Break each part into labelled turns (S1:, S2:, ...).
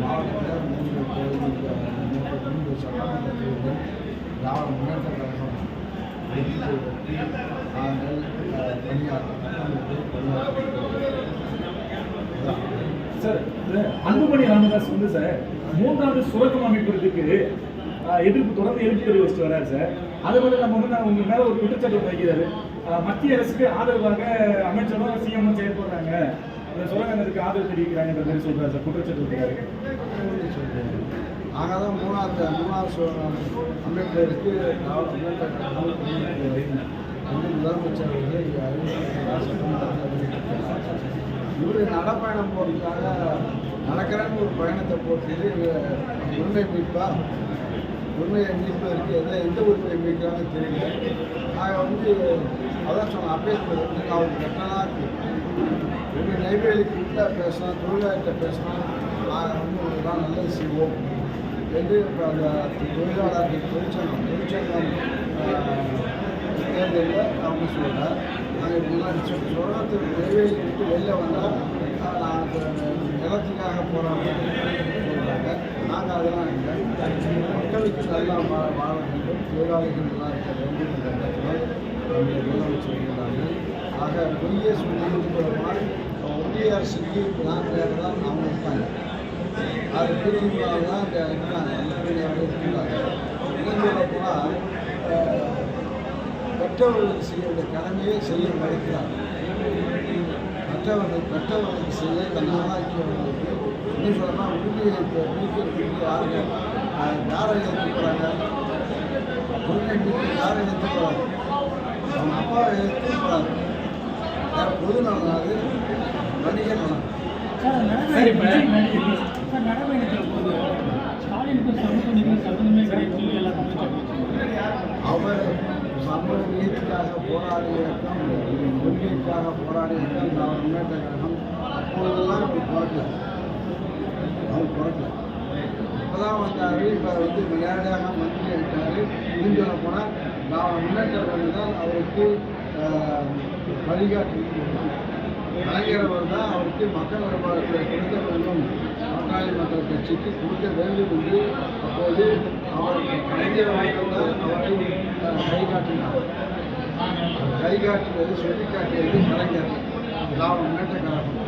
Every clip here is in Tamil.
S1: மாவட்டத்தில் மூன்று மூன்று சட்டமன்ற தொகுதிகள் திராவிட முன்னேற்ற கழகம் நாங்கள்
S2: சார் அன்புமணி ராமதாஸ் வந்து சார். மூன்றாவது சுரக்கம் அமைப்பதற்கு ஆஹ், எதிர்ப்பு தொடர்ந்து எதிர்ப்பு தெரிவிச்சுட்டு வராரு சார் அதை மட்டும் நம்ம வந்து நான் உங்க மேல ஒரு குற்றச்சாட்டு வைக்கிறாரு. மத்திய அரசுக்கு ஆதரவாக அமைச்சரும் சிஎம் செயல்படுறாங்க. சுரங்கத்திற்கு ஆதரவு தெரிவிக்கிறாங்கன்ற மாதிரி சொல்றாரு சார். குற்றச்சாட்டு வைக்கிறாரு
S1: நாங்கள் தான் மூணாவது மூணாவது அம்பேத்கருக்கு முதலமைச்சர் இவர் நடைப்பயணம் போகிறதுக்காக நடக்கிறேன்னு ஒரு பயணத்தை போட்டு உண்மை மீட்பா உண்மையை மீட்பதற்கு எதை எந்த உரிமையை மீட்கிறாங்க தெரியல. நாங்கள் வந்து அதான் சொன்னோம் அம்பேத்கர் வந்து நான் ஒரு கெட்டனாக இருக்கு. நெய்வேலிக்கு வீட்டில் பேசலாம் தொழிலாளர்கிட்ட பேசலாம் நான் வந்து உங்களுக்கு தான் நல்லது செய்வோம் என்று இப்போ அந்த தொழிலாளர்கள் தொழிற்சங்கம் தொழிற்சங்கம் தேர்தலில் அவங்க சொல்கிறார் நாங்கள் இப்படிலாம் சொல்கிறதுக்கு நெய்வேலி விட்டு வெளில வந்தால் நாங்கள் நிலத்துக்காக போகிறாங்க சொல்கிறாங்க நாங்கள் அதெல்லாம் இல்லை. மக்களுக்கு நல்லா வாழ வேண்டும். தொழிலாளிகள் நல்லா இருக்க வேண்டும் என்ற எண்ணத்தில் முதலமைச்சர் இருக்கிறார்கள் ஆக பொய்யே சொல்லி மாதிரி ஒன்றிய அரசுக்கு நாங்கள் தான் அவங்க இருக்காங்க. அது திமுக தான் அங்கே இருக்காங்க. முன்னணியாக இருக்கிறாங்க இன்னும் சொல்ல போனால் பெற்றவர்களுக்கு செய்ய வேண்டிய கடமையை செய்ய மறுக்கிறார் பெற்றவர்கள் பெற்றவர்களுக்கு செய்ய தன் ஆளாக்கியவர்களுக்கு இன்னும் சொல்லலாம் உரிமையை இப்போ யாருங்க யாரை எதிர்த்து உரிமை யாரை எதிர்த்து போகிறாங்க அவங்க அப்பாவை எதிர்த்து போகிறாங்க யார் பொது நலம் அது வணிக நலம்
S2: சரி, இப்ப-
S3: சார் நடைபயணத்தில் போது ஸ்டாலினுக்கும் சமூகத்துக்கும் சம்மந்தமே கிடையாது சொல்லி எல்லாருமே சொல்லிச்சு
S1: அவர் சமூக நீதிக்காக போராடிய இயக்கம் கொள்கைக்காக போராடிய இயக்கம் நான் முன்னேற்ற கழகம் அப்படி பிறக்கல அவர் பிறக்கல இப்போதான் வந்தார் இப்போ வந்து நேரடியாக மந்திரி ஆகிட்டார் இன்னும் சொல்ல போனால் நான் முன்னேற்ற கழகம் தான் அவருக்கு வழிகாட்டி கலைஞர் தான் அவருக்கு மக்கள் நல்வாழ்வுத்துறை கொடுக்க வேண்டும் பாட்டாளி மக்கள் கட்சிக்கு கொடுக்க வேண்டும் என்று அப்போது அவர் கலைஞர் அவர்கள் தான் அவரை கை கைகாட்டினார் கைகாட்டியது சொல்லிக்காட்டியது கலைஞர் திராவிட முன்னேற்ற கழகம்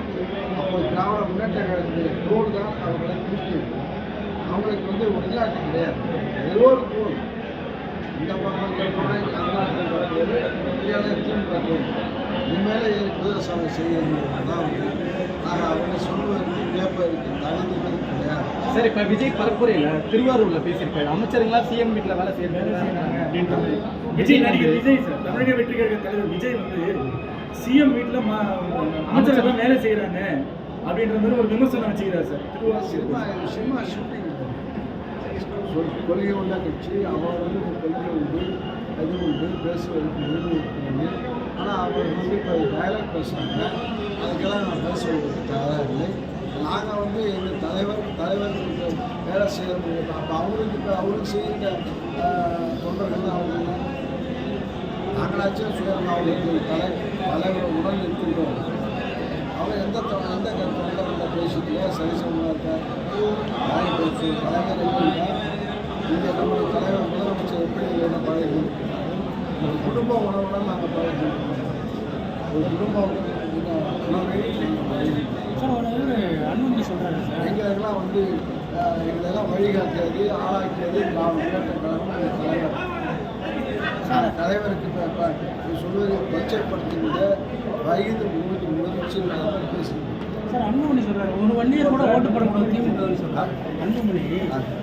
S1: அப்போ திராவிட முன்னேற்ற கழகத்துடைய தோல் தான் அவர்களை திருப்பியது அவங்களுக்கு வந்து ஒரிஜினாலிட்டி கிடையாது. ஏதோ ஒரு தோல் இந்த பக்கம் இனிமேல் குதிரை சாலை செய்யணும் தான் நாங்கள் அவங்க தகுதிகள் கிடையாது
S4: சார் இப்போ விஜய் பரப்புரையில் திருவாரூர்ல பேசியிருக்காரு. அமைச்சருங்களா சிஎம் வீட்டில் வேலை செய்யறாங்க? அப்படின்ற
S2: விஜய் நடிகர் விஜய் சார். தமிழக வெற்றி கழக தலைவர் விஜய் வந்து சிஎம் வீட்டில் அமைச்சர்கள் வேலை செய்கிறாங்க அப்படின்ற மாதிரி ஒரு விமர்சனம் வச்சுக்கிறார் sir.
S1: Cinema
S2: Thiruvarur
S1: cinema shooting சொல் கொள்கை உள்ள கட்சி அவர் வந்து இந்த கொள்கை உண்டு அது உண்டு பேசுவதற்கு உரிமை இருக்கிறது ஆனால் அவர் வந்து இப்போ டயலாக் பேசுகிறாங்க அதுக்கெல்லாம் நான் பேசுவதற்கு தயாராக இல்லை. நாங்கள் வந்து எங்கள் தலைவர் தலைவர்களுக்கு வேலை செய்ய முடியும் அப்போ அவருக்கு இப்போ அவருக்கு செய்கிற தொண்டர்கள் அவங்க. நாங்களாச்சும் சுயம் அவர்களுக்கு தலை தலைவர் உடன் இருக்கின்றோம் அவர் எந்த எந்த தொண்டர்கிட்ட பேசிட்டு சரிசமமாக இருக்கார் யாரை இங்கே தலைவர் முதலமைச்சர் எப்படி என்ன பழகி ஒரு குடும்ப உணவுடன் நாங்கள் பழகி ஒரு குடும்ப நாங்கள்
S3: அன்புமணி சொல்கிறாரு
S1: எங்களுக்கெல்லாம் வந்து எங்களெல்லாம் வழிகாட்டியது ஆளாக்கியது நான் முன்னேற்ற தலைவர் தலைவருக்கு இப்போ இப்போ சொல்வதை வயது முழுது முதிர்ச்சி நான் பேசுகிறேன்
S3: சார் அன்புமணி சொல்கிறாரு ஒரு வன்னியர் கூட ஓட்டு போடக்கூடாது திமுக சொல்கிறார் அன்புமணி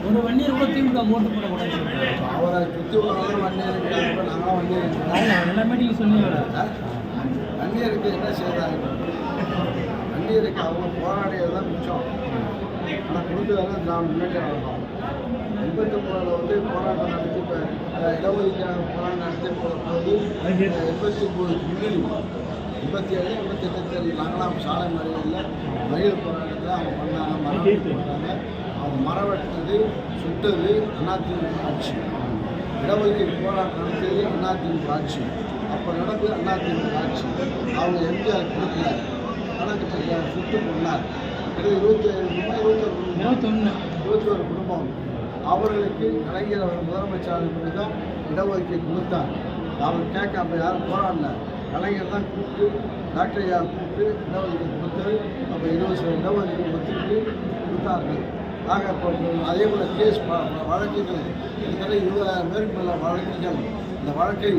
S3: ஒரு வன்னியர் கூட திமுக ஓட்டு போடக்கூடாதுன்னு சொல்கிறாரு
S1: அவரை சுற்றி உள்ளவங்க நாங்களாம் வன்னியருக்கு
S3: எல்லாமே நீங்கள் சொல்லி வராது
S1: வன்னியருக்கு என்ன செய்கிறாங்க வன்னியருக்கு அவங்க போராடியது தான் மிச்சம். ஆனால் கொடுத்ததெல்லாம் நான் முன்னேற்ற கழகம் எண்பத்தி மூணில் வந்து போராட்டம் நடத்தி இப்போ இடஒதுக்கீடாக போராட்டம் நடத்தி போது எண்பத்தி முன்னணி எண்பத்தி ஏழு எண்பத்தி எட்டு தேர்தல் நாங்களாம் சாலை மறியலில் மறியல் போராட்டத்தில் அவங்க பண்ணாங்க மரம் பண்ணாங்க அவங்க மரம் வெட்டினது சுட்டது அதிமுக ஆட்சி. இடஒதுக்கீடு போராட்டம் நடத்தியது அதிமுக ஆட்சி. அப்போ நடந்தது அதிமுக ஆட்சி. அவங்க எம்ஜிஆர் கொடுக்கல. கணக்கு சுட்டு கொண்டார். இது இருபத்தி ஏழு குடும்பம்? இருபத்தொரு
S3: இருபத்தொன்று
S1: இருபத்தோரு குடும்பம். அவர்களுக்கு கலைஞர் முதலமைச்சர் தான் இடஒதுக்கீடு கொடுத்தார். அவர் கேட்க அப்போ யாரும் போராடல கலைஞர் தான் கூப்பிட்டு டாக்டர் யார் கூப்பிட்டு இடஒதுக்கீடு கொடுத்து அப்போ இருபது சில இடஒதுக்கீடு ஒத்துக்கிட்டு கொடுத்தார்கள். ஆக இப்போ அதே போல் கேஸ் ப- வழக்குகள் கிட்டத்தட்ட இருபதாயிரம் பேருக்கு மேல வழக்குகள். இந்த வழக்கை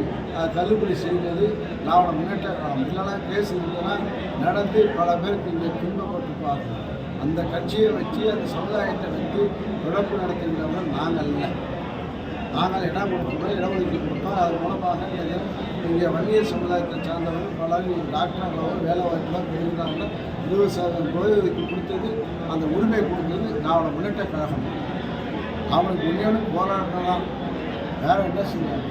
S1: தள்ளுபடி செய்தது திராவிட முன்னேற்ற கழகம். இல்லைன்னா கேஸ் இருந்ததுன்னா நடந்து பல பேருக்கு இங்கே துன்பப்பட்டிருப்பார்கள். அந்த கட்சியை வச்சு அந்த சமுதாயத்தை வச்சு தொடர்பு நடத்துகின்றவர்கள் நாங்கள் இல்லை. நாங்கள் இடம் கொடுத்தோம் இடஒதுக்கீடு கொடுத்தோம் அது மூலமாக இங்கே இங்கே வன்னியர் சமுதாயத்தை சார்ந்தவர்கள் பலர் டாக்டர்களோ வேலை வாய்ப்புலாம் பெறுகிறாங்க இருபது சதவீதம் ஓய்வூதியம் கொடுத்தது அந்த உரிமை கொடுத்தது திராவிட முன்னேற்ற கழகம். அவனுக்கு உண்மையான போராட்டம் தான் வேற என்ன செய்யலாம்